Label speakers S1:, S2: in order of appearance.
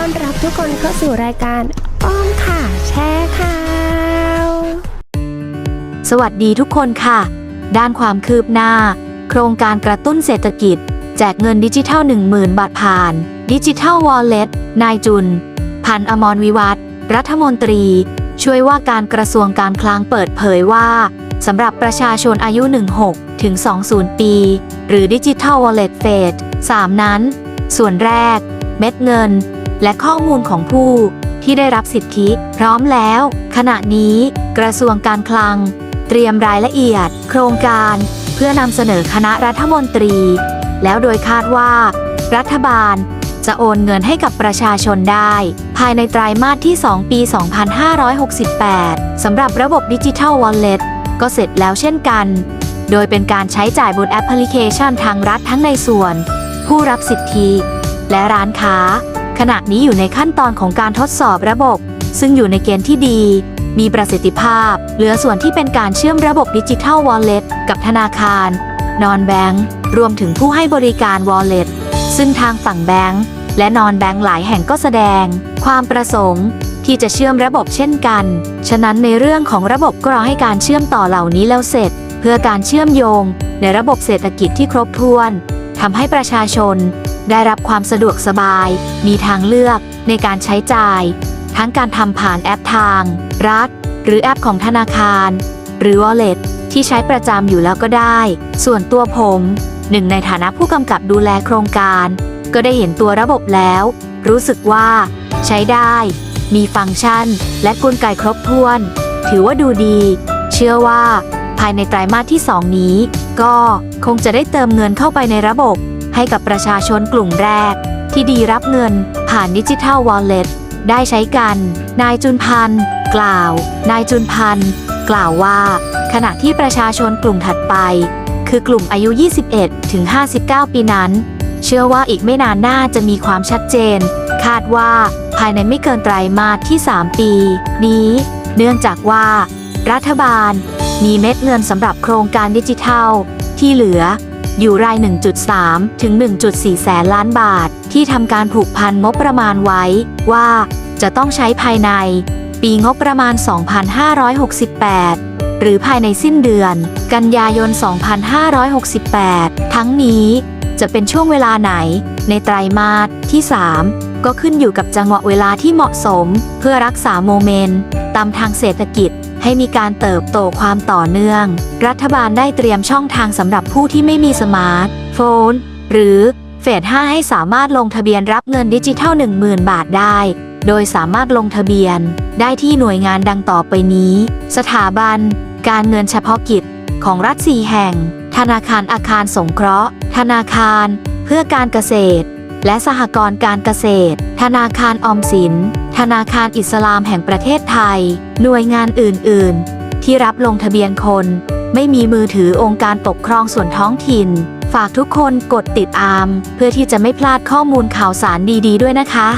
S1: ต้อนรับทุกคนเข้าสู่รายการอ้อมค่ะแชร์ข่าว
S2: สวัสดีทุกคนค่ะ ด้านความคืบหน้า โครงการกระตุ้นเศรษฐกิจ แจกเงินดิจิทัล 10,000 บาทผ่าน ดิจิทัลวอลเล็ตนายจุน พันธ์อมรวิวัฒรัฐมนตรี ช่วยว่าการกระทรวงการคลังเปิดเผยว่าสำหรับประชาชนอายุ 16 ถึง 20 ปี หรือดิจิทัลวอลเล็ตเฟส3นั้น ส่วนแรก เม็ดเงิน และข้อมูลของผู้ที่ได้รับสิทธิ พร้อมแล้ว ขณะนี้ กระทรวงการคลัง เตรียมรายละเอียด โครงการ เพื่อนำเสนอคณะรัฐมนตรี แล้วโดยคาดว่า รัฐบาลจะโอนเงินให้กับประชาชนได้ ภายในไตรมาสที่ 2 ปี 2568 สำหรับระบบดิจิทัลวอลเล็ตก็เสร็จแล้วเช่นกัน โดยเป็นการใช้จ่ายบนแอปพลิเคชันทางรัฐทั้งในส่วน ผู้รับสิทธิ และร้านค้า ขณะนี้อยู่ในขั้นตอนของการทดสอบระบบ ซึ่งอยู่ในเกณฑ์ที่ดี มีประสิทธิภาพ เหลือส่วนที่เป็นการเชื่อมระบบดิจิทัลวอลเล็ตกับธนาคาร นอนแบงก์รวมถึงผู้ให้บริการวอลเล็ตซึ่งทางฝั่งแบงก์และนอนแบงก์หลายแห่งก็แสดง ความประสงค์ ที่จะเชื่อมระบบเช่นกัน ฉะนั้นในเรื่องของระบบก็รอให้การเชื่อมต่อเหล่านี้แล้วเสร็จ เพื่อการเชื่อมโยง ในระบบเศรษฐกิจที่ครบถ้วนทำให้ประชาชน ได้รับความสะดวกสบาย มีทางเลือกในการใช้จ่าย ทั้งการทำผ่านแอปทาง รัฐ หรือแอปของธนาคาร หรือ Wallet ที่ใช้ประจำอยู่แล้วก็ได้ ส่วนตัวผม หนึ่งในฐานะผู้กำกับดูแลโครงการ ก็ได้เห็นตัวระบบแล้ว รู้สึกว่า ใช้ได้ มีฟังก์ชัน และกลไกครบถ้วน ถือว่าดูดี เชื่อว่า ภายในไตรมาสที่ 2 นี้ ก็คงจะได้เติมเงินเข้าไปในระบบ ให้กับประชาชนกลุ่มแรก ที่ดีรับเงิน ผ่านดิจิทัลวอลเล็ตได้ใช้กัน นายจุนพันธ์กล่าว นายจุนพันธ์กล่าวว่า ขณะที่ประชาชนกลุ่มถัดไป คือกลุ่มอายุ 21 ถึง 59 ปีนั้น เชื่อว่าอีกไม่นานน่าจะมีความชัดเจน คาดว่าภายในไม่เกินไตรมาสที่ 3 ปี นี้ เนื่องจากว่า รัฐบาล มีเม็ดเงินสำหรับโครงการดิจิทัล ที่เหลือ อยู่ราย 1.3 ถึง 1.4 แสนล้านบาท ที่ทำการผูกพันงบประมาณไว้ ว่าจะต้องใช้ภายใน ปีงบประมาณ 2568 หรือภายในสิ้นเดือน กันยายน 2568 ทั้งนี้จะเป็นช่วงเวลาไหน ในไตรมาสที่ 3 ก็ขึ้นอยู่กับจังหวะเวลาที่เหมาะสม เพื่อรักษาโมเมนต์ตามทางเศรษฐกิจ ให้มีการเติบโตความต่อเนื่อง รัฐบาลได้เตรียมช่องทางสำหรับผู้ที่ไม่มีสมาร์ทโฟน หรือเฟส5ให้สามารถลงทะเบียนรับเงินดิจิทัล 10,000 บาทได้ โดยสามารถลงทะเบียน ได้ที่หน่วยงานดังต่อไปนี้ สถาบัน การเงินเฉพาะกิจ ของรัฐ4แห่ง ธนาคารอาคารสงเคราะห์ ธนาคาร เพื่อการเกษตร และสหกรณ์การเกษตร ธนาคารออมสิน ธนาคารอิสลามแห่งประเทศไทย หน่วยงานอื่น ๆ ที่รับลงทะเบียนคน ไม่มีมือถือองค์การปกครองส่วนท้องถิ่น ฝากทุกคนกดติดตาม เพื่อที่จะไม่พลาดข้อมูลข่าวสารดี ๆ ด้วยนะคะ